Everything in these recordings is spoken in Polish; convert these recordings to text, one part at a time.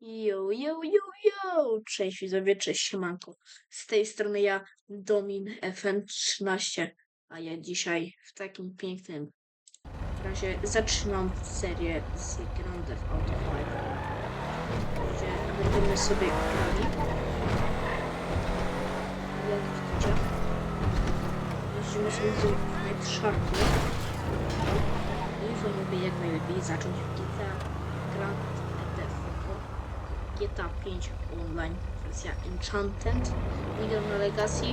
Yo, yo, yo, yo! Cześć widzowie, cześć siemanko. Z tej strony ja, Domin FN13, a ja dzisiaj w takim pięknym razie zaczynam serię z Grand Theft Auto 5, gdzie będziemy sobie grali. Jak widzicie, jeździmy sobie z Night Sharku. I wolałbym jak najlepiej zacząć GTA Grand GTA 5 Online wersja Enchanted nie gram na Legacy,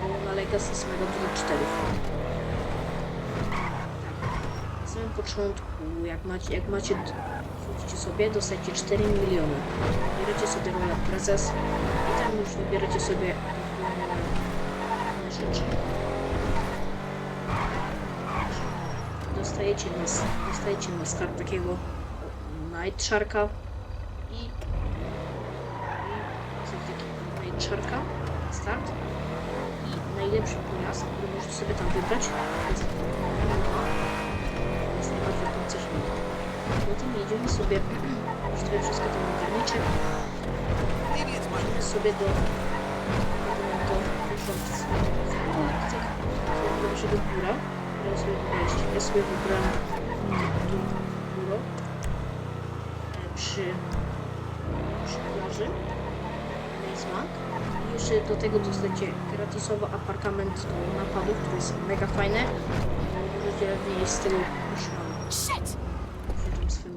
bo na Legacy mega dużo 4 Na samym początku, jak macie, jak macie, wchodzicie sobie, dostajecie 4 miliony. Wybieracie sobie rolę prezes i tam już wybieracie sobie inne rzeczy. Dostajecie na, dostajecie na start takiego Night Sharka i Sharka, start i najlepszy pojazd, który możecie sobie tam wybrać jest jest najbardziej pancerzny. Potem jedziemy sobie, już sobie wszystko tam ogarnicie, jedziemy sobie do do wyrządcy do naszego biura, które sobie wybraliście. Ja sobie wybrałem tu biuro e, przy, przy plaży. Mazebank. I jeszcze do tego dostajecie gratisowy apartament do napadu, który jest mega fajny. Możecie w niej z tyłu już mam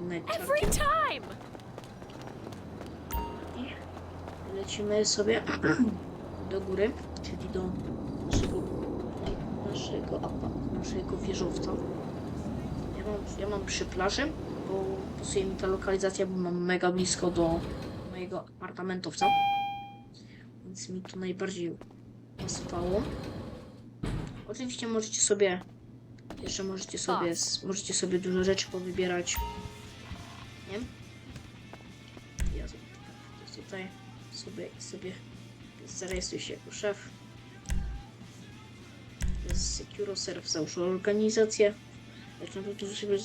netcharkiem time! i lecimy sobie do góry, czyli do naszego, naszego, naszego wieżowca. Ja mam, ja mam przy plaży, bo pasuje mi ta lokalizacja, bo mam mega blisko do mojego apartamentowca. Więc mi to najbardziej pasowało. Oczywiście możecie sobie jeszcze możecie sobie możecie sobie dużo rzeczy powybierać. Nie? Ja sobie tutaj sobie sobie zarejestruj się jako szef. SecuroServe załóż organizację. Jak na to, że sobie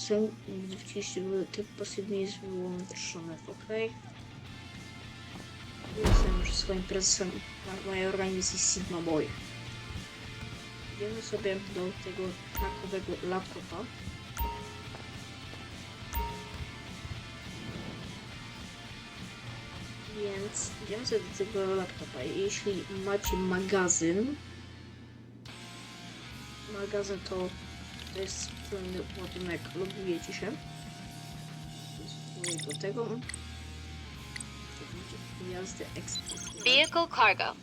gdy wciśniecie typ pasywny jest wyłączony OK. Jestem już swoim prezesem mojej organizacji Sigma Boy. Idziemy sobie do tego takowego laptopa. Więc idziemy sobie do tego laptopa. Jeśli macie magazyn, magazyn to, to jest pełny ładunek, logujecie się. Do tego. Vehicle cargo.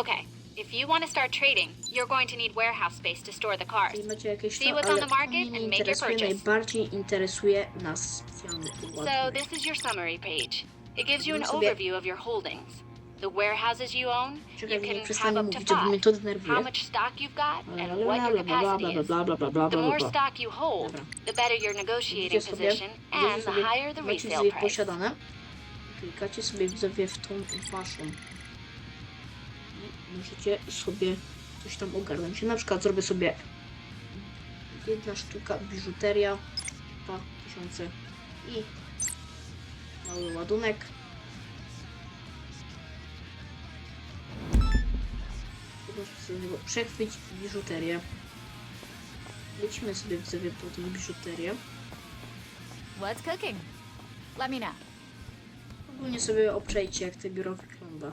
Okay, if you want to start trading, you're going to need warehouse space to store the cars. Jeżeli macie jakieś See what's on the market and make your purchase. najbardziej interesuje nas specjalny So this is your summary page. It gives you an overview of your holdings. The warehouses you own, you can have up to mówić, bo mnie five. How much stock you've got and what your capacity is. The more stock you hold, the better your negotiating position and the higher the resale price. Klikacie sobie w tą waszą. I możecie sobie coś tam ogarnąć. Ja na przykład zrobię sobie jedna sztuka biżuteria 2000 i mały ładunek. Po prostu sobie przechwyć biżuterię. Lecimy sobie widzowie po tą biżuterię. What's cooking? Let me know. Ogólnie sobie obczajcie, jak to biuro wygląda.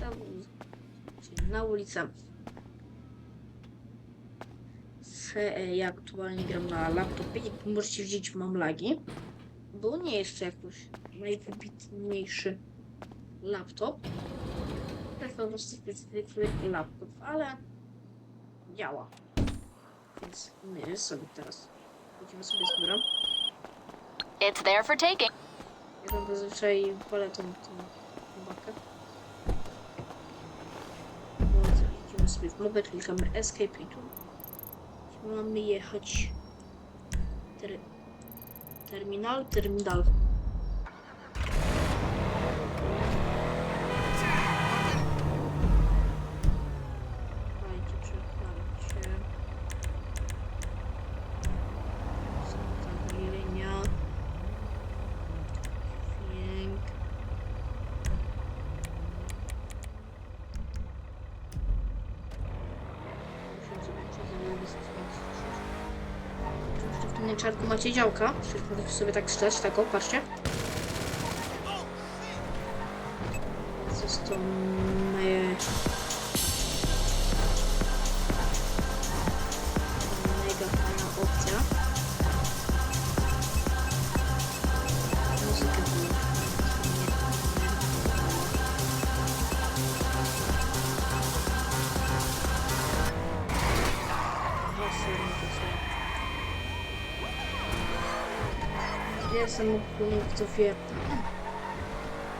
Tam, na ulicę. Ja aktualnie gram na laptopie. Jak możecie widzieć, mam lagi. Bo nie jest to jakoś najwybitniejszy laptop. To jest po prostu zwykły laptop, ale działa. Więc my sobie teraz chodzimy sobie z biura. It's there for taking. Ja tam zazwyczaj palę tą, tą bakę. Idziemy sobie w mobę, klikamy escape i tu mamy jechać ter, terminal, terminal. Dajcie przepchać się. Są tam linia. Dźwięk. Czarku macie działka. Czyli możecie sobie tak strzelać, tak o, patrzcie. Co jest to... Jestem ogólnie widzowie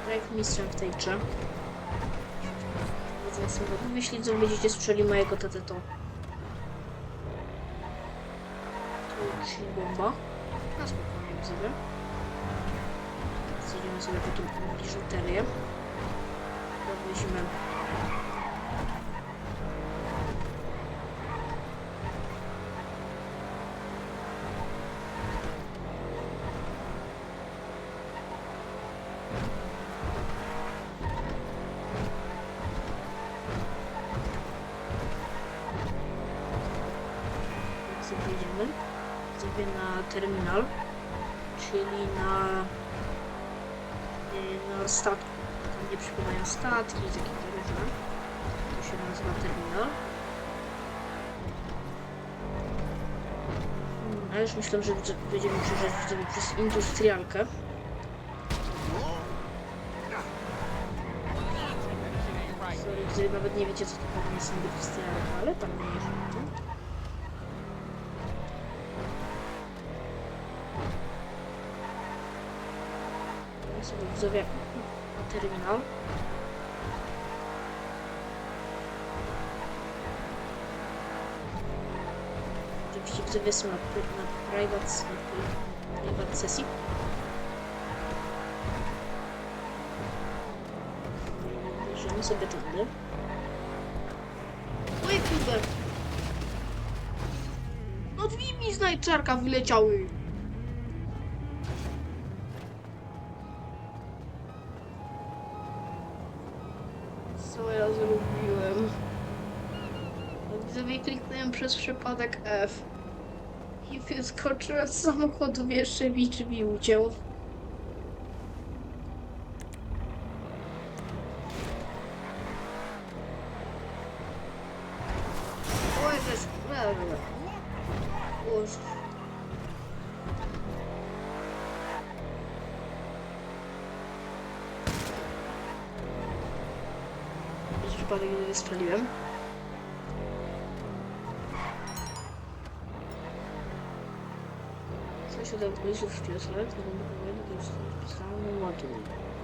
jak mistrzem w tej grze. Jeśli co będziecie słyszeli mojego TT to tu czyli bomba. Na spokojnie widzowie. Zjedziemy sobie po tą biżuterię. Weźmy sobie jedziemy sobie na terminal, czyli na, y, na statku. Nie przypływają statki, takie różne. To się nazywa terminal. A już myślę, że będziemy przejeżdżać przez industrialkę. Sorry, nawet nie wiecie co to jest industrialka, ale tam nie jeżdżę. Ja sobie widzowie terminal. Oczywiście widzowie są na, na private, na pri- private sesji. Bierzemy sobie tędy. Oj kurde! No drzwi mi z najczarka wyleciały! Przez przypadek F. I wyskoczyłem z samochodu, jeszcze mi drzwi. Coś od autobusów w Fiosle, to będę powiedział, to jest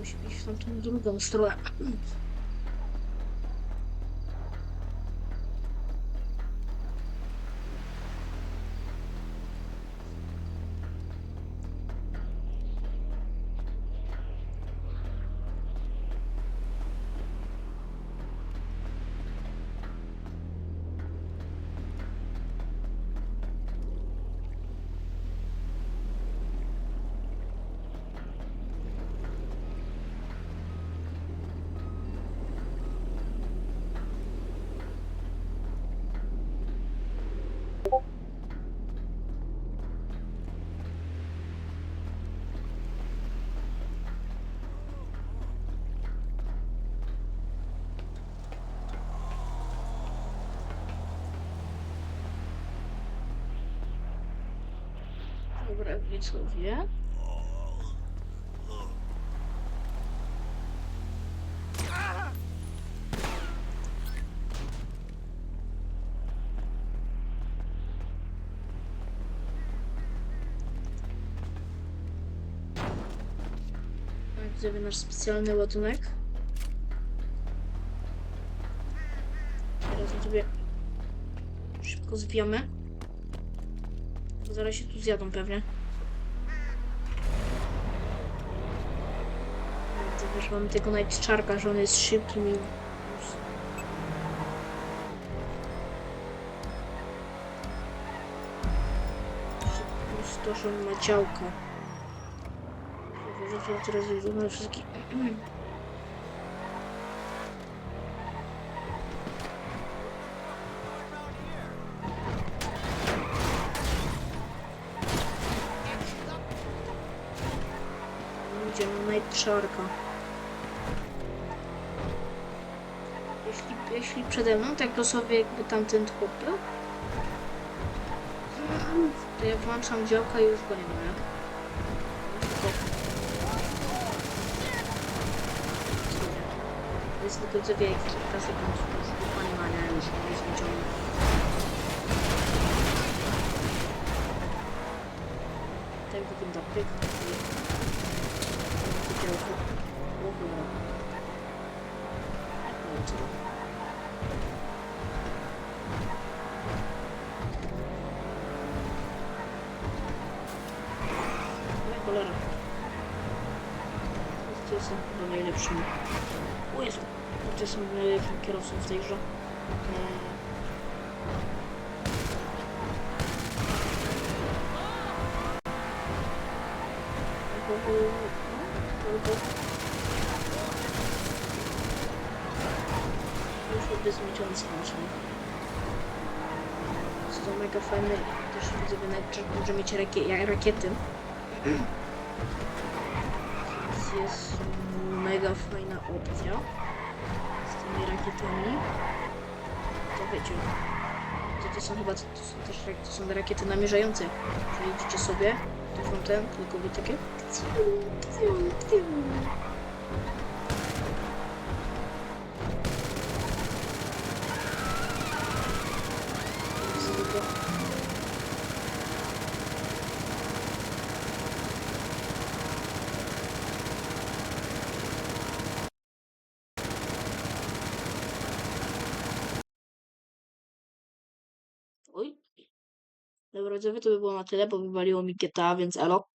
Os bichos estão tudo no parę nie? Tak, Gdzie nasz specjalny ładunek? Teraz sobie szybko zwijamy. Zaraz się tu zjadą pewnie. Mamy tego Sharka, że on jest szybkim i... Plus że on ma działka. To teraz zrobimy wszystkie... Idziemy na Night Jeśli przede mną, tak losowie jakby tamten chłop był, to ja włączam działka i już go nie ma, nie? Jest tylko co wie, kilka sekund już wypalania już jest wyciągnie. Tak wygląda pyk. działko. O cholera. No i co? No i cholera. To jestem chyba najlepszym. O Jezu, to jestem kierowcą w tej grze. Eee. No, Już zmieciące maszyny. Co to mega fajne, też widzę, że nawet że może mieć rakiety. Jest mega fajna opcja z tymi rakietami. To wiecie, to, to są chyba to są też to są rakiety namierzające. Czyli idziecie sobie, to są ten, tylko takie. Widzowie, to by było na tyle, bo wywaliło mi GTA, więc elo.